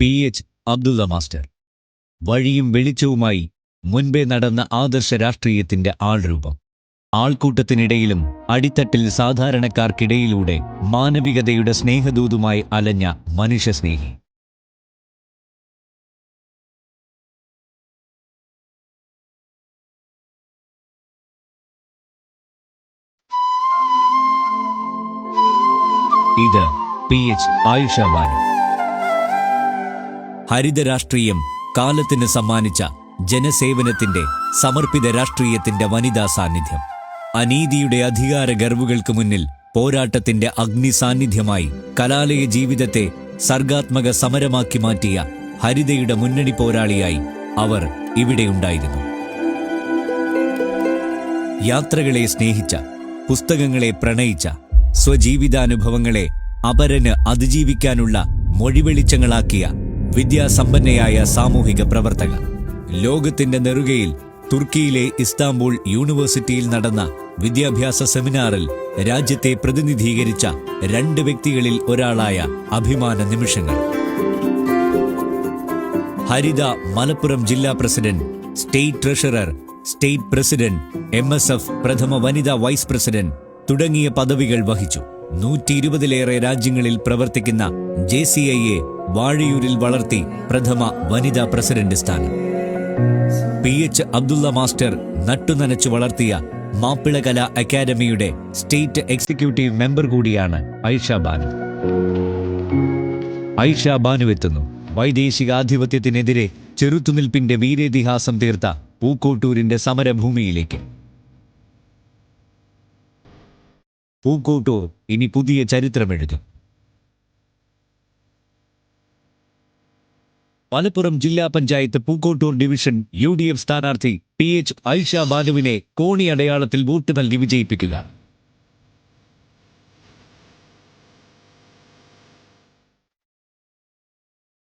P. H. Abdulla master. വഴിയും വെളിച്ചവുമായി മുൻപേ നടന്ന ആദർശ രാഷ്ട്രീയത്തിന്റെ ആൾരൂപം. ആൾക്കൂട്ടത്തിനിടയിലും അടിത്തട്ടിൽ സാധാരണക്കാർക്കിടയിലൂടെ മാനവികതയുടെ സ്നേഹദൂതുമായി അലഞ്ഞ മനുഷ്യസ്നേഹി. ഇത് പി. എച്ച്. ആയുഷ ബാനു. ഹരിത രാഷ്ട്രീയം കാലത്തിന് സമ്മാനിച്ച ജനസേവനത്തിന്റെ സമർപ്പിത രാഷ്ട്രീയത്തിന്റെ വനിതാ സാന്നിധ്യം. അനീതിയുടെ അധികാര ഗർവുകൾക്ക് മുന്നിൽ പോരാട്ടത്തിന്റെ അഗ്നി സാന്നിധ്യമായി കലാലയ ജീവിതത്തെ സർഗാത്മക സമരമാക്കി മാറ്റിയ ഹരിതയുടെ മുന്നണി പോരാളിയായി അവർ ഇവിടെയുണ്ടായിരുന്നു യാത്രകളെ സ്നേഹിച്ച പുസ്തകങ്ങളെ പ്രണയിച്ച സ്വജീവിതാനുഭവങ്ങളെ അപരന് അതിജീവിക്കാനുള്ള മൊഴിവെളിച്ചങ്ങളാക്കിയ വിദ്യാസമ്പന്നയായ സാമൂഹിക പ്രവർത്തക ലോകത്തിന്റെ നെറുകയിൽ തുർക്കിയിലെ ഇസ്താംബൂൾ യൂണിവേഴ്സിറ്റിയിൽ നടന്ന വിദ്യാഭ്യാസ സെമിനാറിൽ രാജ്യത്തെ പ്രതിനിധീകരിച്ച രണ്ട് വ്യക്തികളിൽ ഒരാളായ അഭിമാന നിമിഷങ്ങൾ. ഹരിത മലപ്പുറം ജില്ലാ president state treasurer state president M പ്രഥമ വനിതാ വൈസ് പ്രസിഡന്റ് തുടങ്ങിയ പദവികൾ വഹിച്ചു. നൂറ്റി ഇരുപതിലേറെ രാജ്യങ്ങളിൽ പ്രവർത്തിക്കുന്ന ജെ സി ഐയെ വാഴയൂരിൽ വളർത്തി പ്രഥമ വനിതാ പ്രസിഡന്റ് സ്ഥാനം. പി എച്ച് അബ്ദുള്ള മാസ്റ്റർ നട്ടുനനച്ചു വളർത്തിയ മാപ്പിളകല അക്കാദമിയുടെ സ്റ്റേറ്റ് എക്സിക്യൂട്ടീവ് മെമ്പർ കൂടിയാണ് ഐഷ ബാനു. ഐഷ ബാനു എത്തുന്നു വൈദേശികാധിപത്യത്തിനെതിരെ ചെറുത്തുനിൽപ്പിന്റെ വീരേതിഹാസം തീർത്ത പൂക്കോട്ടൂരിന്റെ സമരഭൂമിയിലേക്ക്. പൂക്കോട്ടൂർ ഇനി പുതിയ ചരിത്രമെഴുതും. മലപ്പുറം ജില്ലാ panchayat Pookkottur division U D F സ്ഥാനാർത്ഥി പി എച്ച് ഐഷ ബാനുവിനെ കോണി അടയാളത്തിൽ വോട്ട് നൽകി വിജയിപ്പിക്കുക.